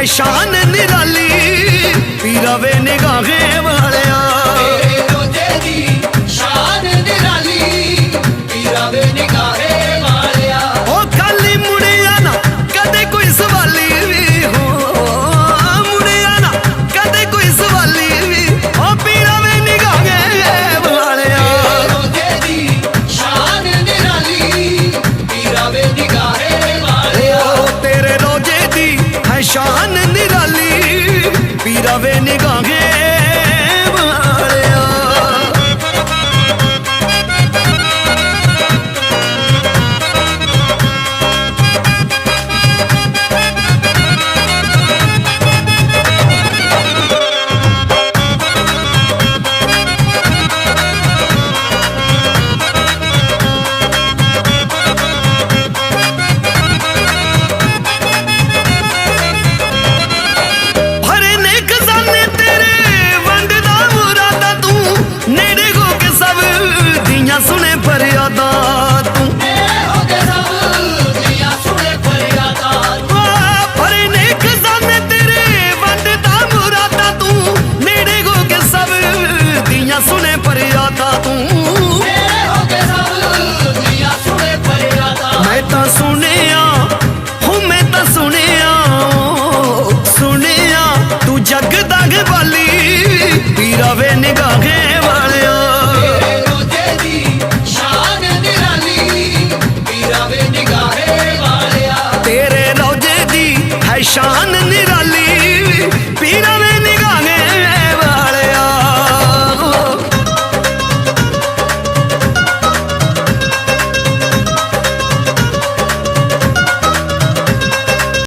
ਹੈ ਸ਼ਾਨ ਨਿਰਾਲੀ ਪੀਰਾਵੇ ਨਿਗਾਹੇ রবে নিগঙ্গে